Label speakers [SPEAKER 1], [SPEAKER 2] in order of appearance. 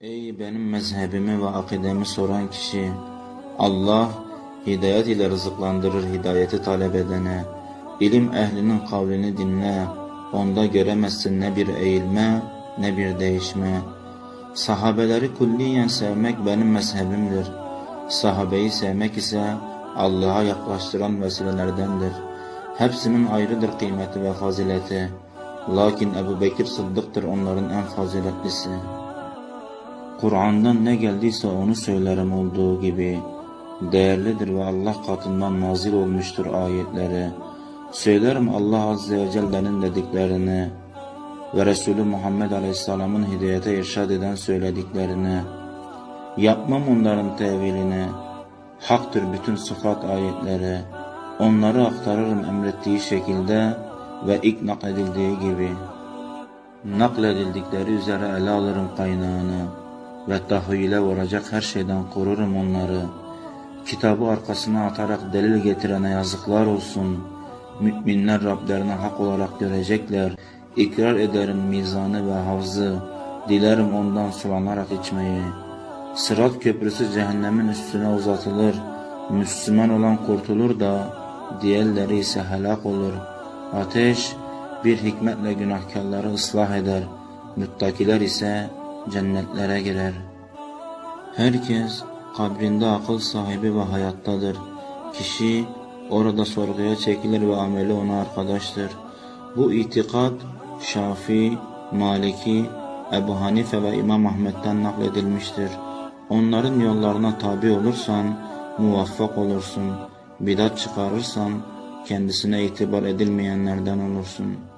[SPEAKER 1] Ey benim mezhebimi ve akidemi soran kişi! Allah hidayet ile rızıklandırır hidayeti talep edene. İlim ehlinin kavlini dinle. Onda göremezsin ne bir eğilme ne bir değişme. Sahabeleri kulliyen sevmek benim mezhebimdir. Sahabeyi sevmek ise Allah'a yaklaştıran vesilelerdendir. Hepsinin ayrıdır kıymeti ve fazileti. Lakin Ebu Bekir Sıddık'tır onların en faziletlisi. Kur'an'dan ne geldiyse onu söylerim olduğu gibi. Değerlidir ve Allah katından nazil olmuştur ayetleri. Söylerim Allah Azze ve Celle'nin dediklerini ve Resulü Muhammed Aleyhisselam'ın hidayete irşad eden söylediklerini. Yapmam onların tevilini. Haktır bütün sıfat ayetleri. Onları aktarırım emrettiği şekilde ve ilk nakledildiği gibi. Nakledildikleri üzere ele alırım kaynağını ve tahayyüle varacak her şeyden korurum onları. Kitabı arkasına atarak delil getirene yazıklar olsun. Müminler Rablerini hak olarak görecekler. İkrar ederim mizanı ve havzı. Dilerim ondan sulanarak içmeyi. Sırat köprüsü cehennemin üstüne uzatılır. Müslüman olan kurtulur da diğerleri ise helak olur. Ateş bir hikmetle günahkarları ıslah eder. Müttakiler ise cennetlere girer. Herkes kabrinde akıl sahibi ve hayattadır. Kişi orada sorguya çekilir ve ameli ona arkadaştır. Bu itikat Şafii, Maliki, Ebu Hanife ve İmam Ahmet'ten nakledilmiştir. Onların yollarına tabi olursan muvaffak olursun. Bidat çıkarırsan kendisine itibar edilmeyenlerden olursun.''